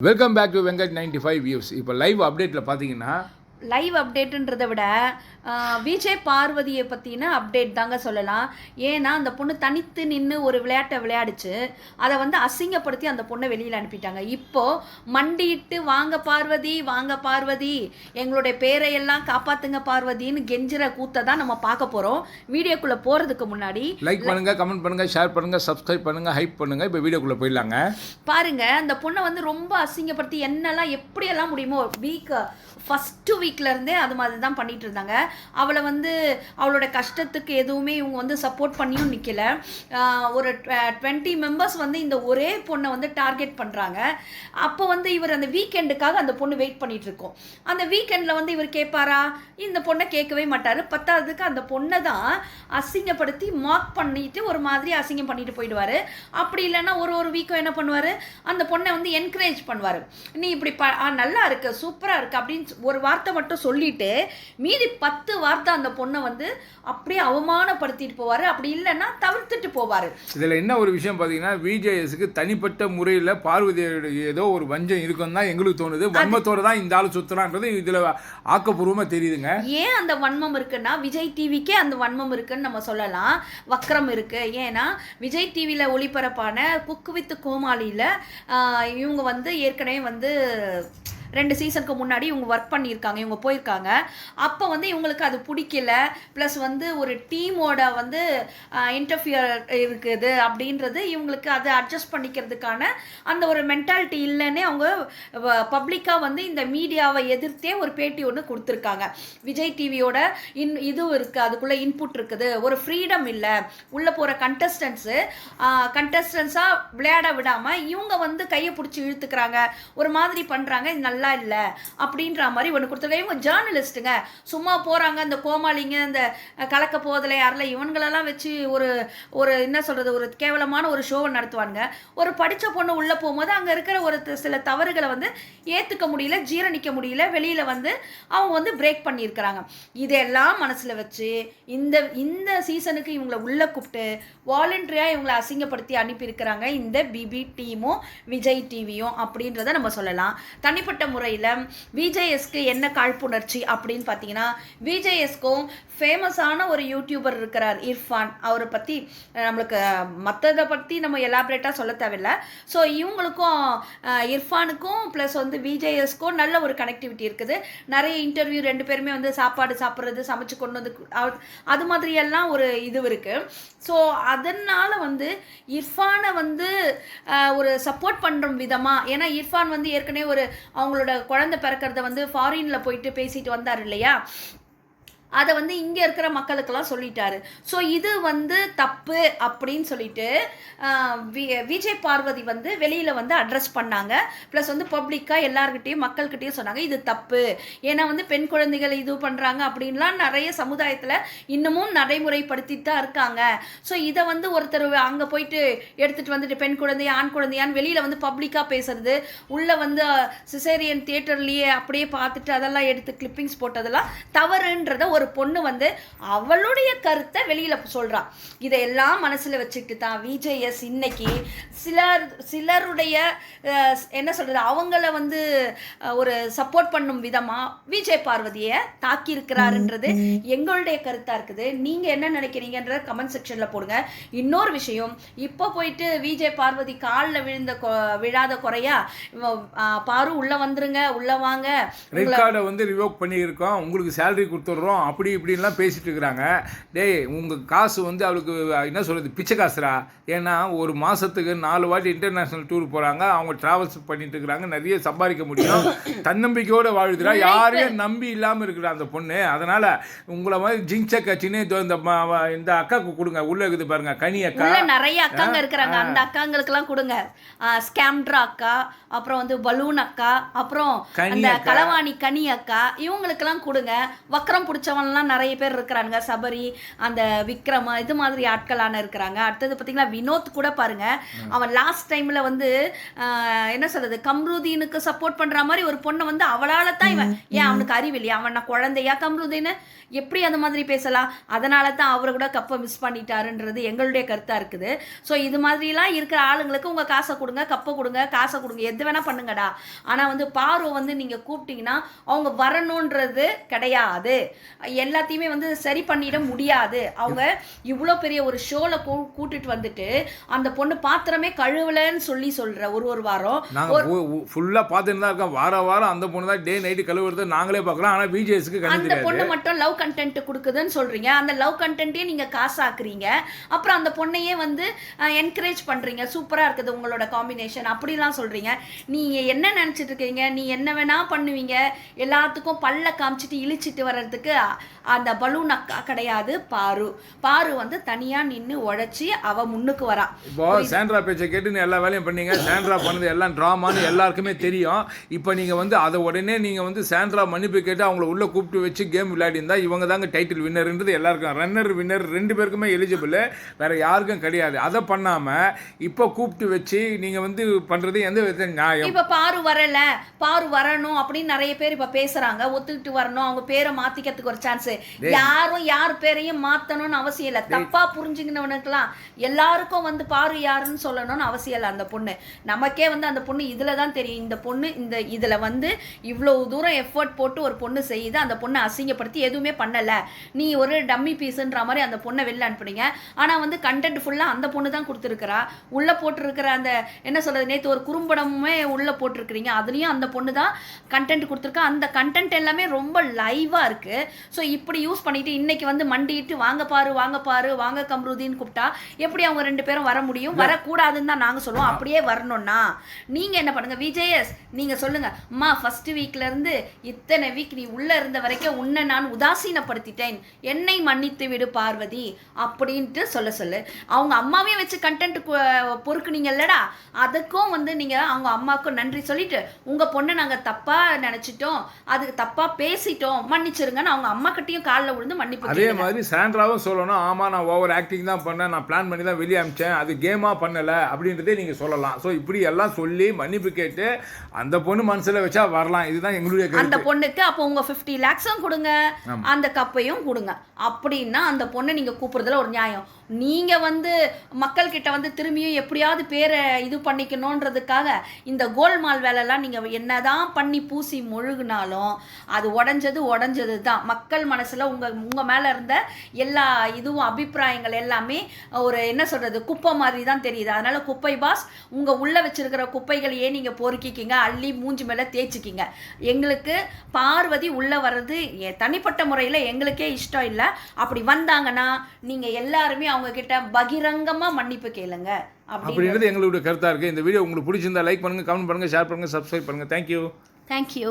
Welcome back to Venkat ninety five views இப்போ live அப்டேட்டில் பார்த்தீங்கன்னா லைவ் அப்டேட்டுன்றதை விட விஜய் பார்வதியை பற்றின அப்டேட் தாங்க சொல்லலாம். ஏன்னா அந்த பொண்ணு தனித்து நின்று ஒரு விளையாட்டை விளையாடிச்சு. அதை வந்து அசிங்கப்படுத்தி அந்த பொண்ணை வெளியில் அனுப்பிட்டாங்க. இப்போ மண்டியிட்டு வாங்க பார்வதி வாங்க பார்வதி எங்களுடைய பேரையெல்லாம் காப்பாத்துங்க பார்வதின்னு கெஞ்சுற கூத்தை தான் நம்ம பார்க்க போகிறோம் வீடியோக்குள்ளே போகிறதுக்கு முன்னாடி லைக் பண்ணுங்க கமெண்ட் பண்ணுங்க ஷேர் பண்ணுங்க சப்ஸ்கிரைப் பண்ணுங்க ஹைப் பண்ணுங்க. இப்போ வீடியோக்குள்ளே போயிடலாங்க. பாருங்க அந்த பொண்ணை வந்து ரொம்ப அசிங்கப்படுத்தி என்னெல்லாம் எப்படியெல்லாம் முடியுமோ வீக் ஃபஸ்ட்டு வீக்லேருந்தே அது மாதிரி தான் பண்ணிட்டு இருந்தாங்க. அவளை வந்து அவளோட கஷ்டத்துக்கு எதுவுமே இவங்க வந்து சப்போர்ட் பண்ணியும் நிற்கல ஒரு டுவெண்ட்டி மெம்பர்ஸ் வந்து இந்த ஒரே பொண்ணை வந்து டார்கெட் பண்ணுறாங்க அப்போ வந்து இவர் அந்த வீக்கெண்டுக்காக அந்த பொண்ணு வெயிட் பண்ணிட்டு இருக்கோம். அந்த வீக்கெண்டில் வந்து இவர் கேட்பாரா இந்த பொண்ணை கேட்கவே மாட்டார். பத்தாவதுக்கு அந்த பொண்ணை தான் அசிங்கப்படுத்தி மார்க் பண்ணிட்டு ஒரு மாதிரி அசிங்கம் பண்ணிட்டு போயிடுவார். அப்படி இல்லைன்னா ஒரு ஒரு வீக்கும் என்ன பண்ணுவார்? அந்த பொண்ணை வந்து என்கரேஜ் பண்ணுவார். நீ இப்படி ப ஆ, நல்லா இருக்கு சூப்பராக இருக்கு அப்படின்னு ஒரு வார்த்தை மட்டும் சொல்லிட்டு மீதி பத்து வார்த்தை அந்த பொண்ணை வந்து அப்படியே அவமானப்படுத்திட்டு போவார். அப்படி இல்லைன்னா தவிர்த்துட்டு போவார். இதில் என்ன ஒரு விஷயம் பார்த்தீங்கன்னா விஜேஎஸ்க்கு தனிப்பட்ட முறையில் பார்வதியோட ஏதோ ஒரு வஞ்சம் இருக்குன்னு தான் எங்களுக்கு தோணுது. வன்மத்தோட தான் இந்த ஆள் சுற்றுறான்றது இதில் ஆக்கப்பூர்வமாக தெரியுதுங்க. ஏன் அந்த வன்மம் இருக்குன்னா விஜய் டிவிக்கே அந்த வன்மம் இருக்குன்னு நம்ம சொல்லலாம். வக்ரம் இருக்கு. ஏன்னா விஜய் டிவியில் ஒளிபரப்பான குக்கு வித்து கோமாளியில் இவங்க வந்து ஏற்கனவே வந்து ரெண்டு சீசனுக்கு முன்னாடி இவங்க ஒர்க் பண்ணியிருக்காங்க இவங்க போயிருக்காங்க. அப்போ வந்து இவங்களுக்கு அது பிடிக்கல. ப்ளஸ் வந்து ஒரு டீமோட வந்து இன்டர்ஃபியர் இருக்குது அப்படின்றது இவங்களுக்கு அதை அட்ஜஸ்ட் பண்ணிக்கிறதுக்கான அந்த ஒரு மென்டாலிட்டி இல்லைன்னே அவங்க பப்ளிக்காக வந்து இந்த மீடியாவை எதிர்த்தே ஒரு பேட்டி ஒன்று கொடுத்துருக்காங்க. விஜய் டிவியோட இன் இதுவும் இருக்குது அதுக்குள்ளே இன்புட் இருக்குது. ஒரு ஃப்ரீடம் இல்லை. உள்ளே போகிற கண்டஸ்டன்ஸு கண்டஸ்டன்ஸாக விளையாட விடாமல் இவங்க வந்து கையை பிடிச்சி இழுத்துக்கிறாங்க. ஒரு மாதிரி பண்ணுறாங்க இது நல்லா இல்லை அப்படின்ற மாதிரி ஒன்று கொடுத்துருக்காங்க இவங்க ஜேர்னலிஸ்ட்டுங்க சும்மா போகிறாங்க அந்த கோமாளிங்க அந்த கலக்க போதில் யாரில் இவங்களெல்லாம் வச்சு ஒரு ஒரு என்ன சொல்கிறது ஒரு கேவலமான ஒரு ஷோவை நடத்துவாங்க ஒரு படித்த பொண்ணு உள்ளே போகும்போது அங்கே இருக்கிற ஒரு சில தவறுகளை வந்து ஏற்றுக்க முடியல ஜீரணிக்க முடியல வெளியில் வந்து அவங்க வந்து பிரேக் பண்ணியிருக்கிறாங்க. இதெல்லாம் மனசில் வச்சு இந்த இந்த சீசனுக்கு இவங்களை உள்ளே கூப்பிட்டு வாலண்டரியாக இவங்களை அசிங்கப்படுத்தி அனுப்பியிருக்கிறாங்க இந்த பிபி டீமும் விஜய் டிவியும் அப்படின்றத நம்ம சொல்லலாம். தனிப்பட்ட முறையில் விஜேஎஸ்க்கு என்ன காழ்ப்புணர்ச்சி அப்படின்னு பார்த்தீங்கன்னா விஜேஎஸ்க்கும் ஃபேமஸான ஒரு யூடியூபர் இருக்கிறார் இர்ஃபான். அவரை பற்றி நம்மளுக்கு மற்றதை பற்றி நம்ம எலாபரேட்டாக சொல்ல தேவையில்ல. ஸோ இவங்களுக்கும் இர்ஃபானுக்கும் ப்ளஸ் வந்து விஜேஎஸ்க்கும் நல்ல ஒரு கனெக்டிவிட்டி இருக்குது. நிறைய இன்டர்வியூ ரெண்டு பேருமே வந்து சாப்பாடு சாப்பிட்றது சமைச்சு கொண்டு வந்து அது மாதிரியெல்லாம் ஒரு இது இருக்குது ஸோ அதனால் வந்து இர்ஃபானை வந்து ஒரு சப்போர்ட் பண்ணுற விதமாக ஏன்னா இர்ஃபான் வந்து ஏற்கனவே ஒரு அவங்களோட குழந்தை பிறக்கிறத வந்து ஃபாரினில் போயிட்டு பேசிட்டு வந்தார் இல்லையா? அதை வந்து இங்கே இருக்கிற மக்களுக்கெல்லாம் சொல்லிட்டாரு. ஸோ இது வந்து தப்பு அப்படின்னு சொல்லிட்டு வி- விஜய் பார்வதி வந்து வெளியில் வந்து அட்ரஸ் பண்ணாங்க. ப்ளஸ் வந்து பப்ளிக்காக எல்லாருக்கிட்டேயும் மக்கள்கிட்டேயும் சொன்னாங்க இது தப்பு. ஏன்னா வந்து பெண் குழந்தைகள் இது பண்ணுறாங்க அப்படின்லாம் நிறைய சமுதாயத்தில் இன்னமும் நடைமுறைப்படுத்தி தான் இருக்காங்க. ஸோ இதை வந்து ஒருத்தர் அங்கே போயிட்டு எடுத்துகிட்டு வந்துட்டு பெண் குழந்தைய ஆண் குழந்தையான்னு வெளியில் வந்து பப்ளிக்காக பேசுறது உள்ளே வந்து சிசேரியன் தியேட்டர்லேயே அப்படியே பார்த்துட்டு அதெல்லாம் எடுத்து கிளிப்பிங்ஸ் போட்டதெல்லாம் தவறுன்றத ஒரு பொண்ணு வந்து அவளுடைய கருத்தை வெளியில் சொல்றா. இதையெல்லாம் மனசில் வச்சுக்கிட்டு தான் விஜேஎஸ் இன்னைக்கு சிலர் சிலருடைய அஹ், என்ன சொல்றது அவங்கள வந்து ஒரு சப்போர்ட் பண்ணும் விதமா விஜய் பார்வதியை தாக்கி இருக்கிறாருன்றது எங்களுடைய கருத்தா இருக்குது. நீங்க என்ன நினைக்கிறீங்கன்ற கமெண்ட் செக்ஷன்ல போடுங்க. இன்னொரு விஷயம் இப்போ போயிட்டு விஜய் பார்வதி காலில் விழுந்த கொ- விழாத குறையா பாரு உள்ள வந்துருங்க உள்ள வாங்க. ரெட் கார்டை வந்து ரிவோக் பண்ணியிருக்கோம். உங்களுக்கு சேலரி கொடுத்துட்றோம். அப்படி இப்படின்லாம் பேசிட்டு இருக்கிறாங்க டேய் உங்கள் காசு வந்து அவளுக்கு என்ன சொல்கிறது பிச்சை காசுடா. ஏன்னா ஒரு மாதத்துக்கு நாலு வாட்டி இன்டர்நேஷ்னல் டூர் போகிறாங்க அவங்க ட்ராவல்ஸ் பண்ணிட்டு இருக்கிறாங்க நிறைய சம்பாதிக்க முடியும். தன்னம்பிக்கையோடு வாழுதுடா யாரையும் நம்பி இல்லாமல் இருக்கிறா அந்த பொண்ணு. அதனால் உங்களை மாதிரி ஜிங்ச கட்சின்னு இந்த இந்த அக்காவுக்கு கொடுங்க. உள்ளே இருக்குது பாருங்க கனி அக்கா. நிறைய அக்காங்க இருக்கிறாங்க. அந்த அக்காங்களுக்கெல்லாம் கொடுங்க. ஸ்கேம்ட்ரா அக்கா அப்புறம் வந்து பலூன் அக்கா அப்புறம் அந்த. களவாணி கனி அக்கா இவங்களுக்கெல்லாம் கொடுங்க. வக்கரம் பிடிச்சவன் பிடிச்சவன்லாம் நிறைய பேர் இருக்கிறாங்க சபரி அந்த விக்ரம் இது மாதிரி ஆட்களான இருக்கிறாங்க. அடுத்தது பார்த்தீங்கன்னா வினோத் கூட பாருங்க. அவன் லாஸ்ட் டைம்ல வந்து என்ன சொல்றது? கம்ருதீனுக்கு சப்போர்ட் பண்ற மாதிரி ஒரு பொண்ணை வந்து அவளால தான் இவன் ஏன் அவனுக்கு அறிவில்லையா அவன் நான் குழந்தையா கம்ருதீன்னு எப்படி அந்த மாதிரி பேசலாம்? அதனால தான் அவரை கூட கப்பை மிஸ் பண்ணிட்டாருன்றது எங்களுடைய கருத்தா இருக்குது. ஸோ இது மாதிரிலாம் இருக்கிற ஆளுங்களுக்கு உங்க காசை கொடுங்க கப்பை கொடுங்க காசை கொடுங்க. எது வேணா பண்ணுங்கடா. ஆனா வந்து பார்வை வந்து நீங்க கூப்பிட்டீங்கன்னா அவங்க வரணுன்றது கிடையாது. எல்லாத்தையுமே வந்து சரி பண்ணிட முடியாது. அவங்க இவ்வளோ பெரிய ஒரு ஷோல கூட்டிட்டு வந்துட்டு அந்த பொண்ணு பாத்திரமே கழுவலன்னு சொல்லி சொல்ற ஒரு ஒரு வாரம். நாங்கள் ஃபுல்லாக பார்த்துட்டு தான் இருக்கோம். வார வாரம் அந்த பொண்ணு தான் டே நைட்டு கழுவுறது நாங்களே பார்க்கலாம் ஆனால் பிஜேஎஸ்க்கு அந்த பொண்ணு மட்டும் லவ் கண்டென்ட் கொடுக்குதுன்னு சொல்றீங்க. அந்த லவ் கண்டென்ட்டையும் நீங்க காசாக்குறீங்க. அப்புறம் அந்த பொண்ணையே வந்து என்கரேஜ் பண்றீங்க. சூப்பரா இருக்குது உங்களோட காம்பினேஷன் அப்படிலாம் சொல்றீங்க. நீ என்ன நினைச்சிட்டு இருக்கீங்க? நீ என்ன வேணா பண்ணுவீங்க. எல்லாத்துக்கும் பல்ல காமிச்சிட்டு இழிச்சிட்டு வர்றதுக்கு அந்த பலூன் அக்கா கிடையாது பாரு. பாரு வந்து தனியா நின்னு உழைச்சி அவ முன்னுக்கு வரா. இப்போ சாண்ட்ரா பேச்சை கேட்டு நீ எல்லா வேலையும் பண்ணீங்க. சாண்ட்ரா பண்ணது எல்லாம் ட்ராமான்னு எல்லாருக்குமே தெரியும். இப்போ நீங்கள் வந்து அதை உடனே நீங்கள் வந்து சாண்ட்ரா மன்னிப்பு கேட்டு அவங்கள உள்ளே கூப்பிட்டு வச்சு கேம் விளையாடி இருந்தா இவங்க தாங்க டைட்டில் வின்னர்ன்றது எல்லாருக்கும். ரன்னர் வின்னர் ரெண்டு பேருக்குமே எலிஜிபிள் வேற யாருக்கும் கிடையாது. அதை பண்ணாமல் இப்போ கூப்பிட்டு வச்சு நீங்கள் வந்து பண்ணுறது எந்த விதத்தில் நியாயம்? இப்ப பாரு வரல. பாரு வரணும் அப்படின்னு நிறைய பேர் இப்ப பேசுறாங்க. ஒத்துக்கிட்டு வரணும். அவங்க பேரை மாத்திக்கிறதுக்கு ஒரு சான்ஸ் யாரும் யார் பேரையும் மாத்தணும்னு அவசியம் இல்ல. தப்பா புரிஞ்சுக்கினவனுக்கெல்லாம் எல்லாருக்கும் வந்து பாரு யாருன்னு சொல்லணும்னு அவசியம் இல்லை அந்த பொண்ணு. நமக்கே வந்து அந்த பொண்ணு இதுல தான் தெரியும். இந்த பொண்ணு இந்த இதுல வந்து இவ்வளவு தூரம் எஃபர்ட் போட்டு ஒரு பொண்ணு செய்யுது அந்த பொண்ணை அசிங்கப்படுத்தி எதுவுமே பண்ணல. நீ ஒரு டம்மி பீஸ்ன்ற மாதிரி அந்த பொண்ணை வெளில அனுப்புனீங்க. ஆனா வந்து கண்டென்ட் ஃபுல்லா அந்த பொண்ணு தான் கொடுத்துருக்கிறா. உள்ள போட்டிருக்கிற அந்த என்ன சொல்றது நேத்து ஒரு குறும்படமுமே உள்ள போட்டிருக்கிறீங்க. அதுலயும் அந்த பொண்ணு தான் கண்டென்ட் கொடுத்துருக்கா. அந்த கண்டென்ட் எல்லாமே ரொம்ப லைவா இருக்கு. ஸோ இப்படி யூஸ் பண்ணிட்டு இன்னைக்கு வந்து மண்டிட்டு வாங்க பாரு வாங்க பாரு வாங்க கம்ருதின்னு கூப்பிட்டா எப்படி அவங்க ரெண்டு பேரும் வர முடியும்? வரக்கூடாதுன்னு தான் நாங்க சொல்லுவோம். அப்படியே வரணும்னா நீங்க என்ன பண்ணுங்க? விஜயஸ் நீங்க சொல்லுங்க அம்மா ஃபர்ஸ்ட் வீக்ல இருந்து இத்தனை வீக் நீ உள்ள இருந்த வரைக்கும் உன்னை நான் உதாசீனப்படுத்திட்டேன். என்னை மன்னித்து விடு பார்வதி அப்படின்ட்டு சொல்ல சொல்லு. அவங்க அம்மாவையும் வச்சு கண்டென்ட் பொறுக்குனீங்கல்லடா அதுக்கும் வந்து நீங்க அவங்க அம்மாவுக்கும் நன்றி சொல்லிட்டு உங்க பொண்ணை நாங்க தப்பா நினைச்சிட்டோம். அதுக்கு தப்பா பேசிட்டோம். மன்னிச்சிருங்கன்னு அவங்க அம்மா கிட்டயும் காலில் விழுந்து மன்னிப்பு அதே. மாதிரி சாண்ட்ராவும் சொல்லணும் ஆமாம் நான் ஓவர் ஆக்டிங் தான் பண்ணேன் நான் பிளான் பண்ணி தான் வெளியே அமிச்சேன் அது கேமாக பண்ணலை அப்படின்றதே நீங்கள் சொல்லலாம். ஸோ இப்படி எல்லாம் சொல்லி மன்னிப்பு கேட்டு அந்த பொண்ணு மனசில் வச்சா வரலாம். இதுதான் எங்களுடைய அந்த பொண்ணுக்கு அப்போ உங்க 50 லேக்ஸும் கொடுங்க. அந்த கப்பையும் கொடுங்க. அப்படின்னா அந்த பொண்ணை நீங்க கூப்பிடுறதுல ஒரு நியாயம். நீங்கள் வந்து மக்கள்கிட்ட வந்து திரும்பியும் எப்படியாவது பேரை இது பண்ணிக்கணுன்றதுக்காக இந்த கோல்மால் வேலைலாம் நீங்கள் என்ன தான் பண்ணி பூசி முழுகுனாலும் அது உடஞ்சது உடஞ்சது தான். மக்கள் மனசில் உங்கள் உங்கள் மேலே இருந்த எல்லா இதுவும் அபிப்பிராயங்கள் எல்லாமே ஒரு என்ன சொல்கிறது குப்பை மாதிரி தான் தெரியுது. அதனால் குப்பை பாஸ் உங்கள் உள்ளே வச்சுருக்கிற குப்பைகளையே நீங்கள் பொறுக்கிக்கிங்க அள்ளி மூஞ்சி மேலே தேய்ச்சிக்கிங்க. எங்களுக்கு பார்வதி உள்ளே வர்றது தனிப்பட்ட முறையில் எங்களுக்கே இஷ்டம் இல்லை. அப்படி வந்தாங்கன்னா நீங்கள் எல்லாருமே அவங்க கிட்ட பகிரங்கமா மன்னிப்பு கேளுங்க அப்படி அப்படின்றது எங்களுடைய கருத்தாக இருக்குது இந்த வீடியோ உங்களுக்கு பிடிச்சிருந்தா லைக் பண்ணுங்கள் கமெண்ட் பண்ணுங்கள் ஷேர் பண்ணுங்கள் சப்ஸ்கிரைப் பண்ணுங்கள் தேங்க்யூ தேங்க்யூ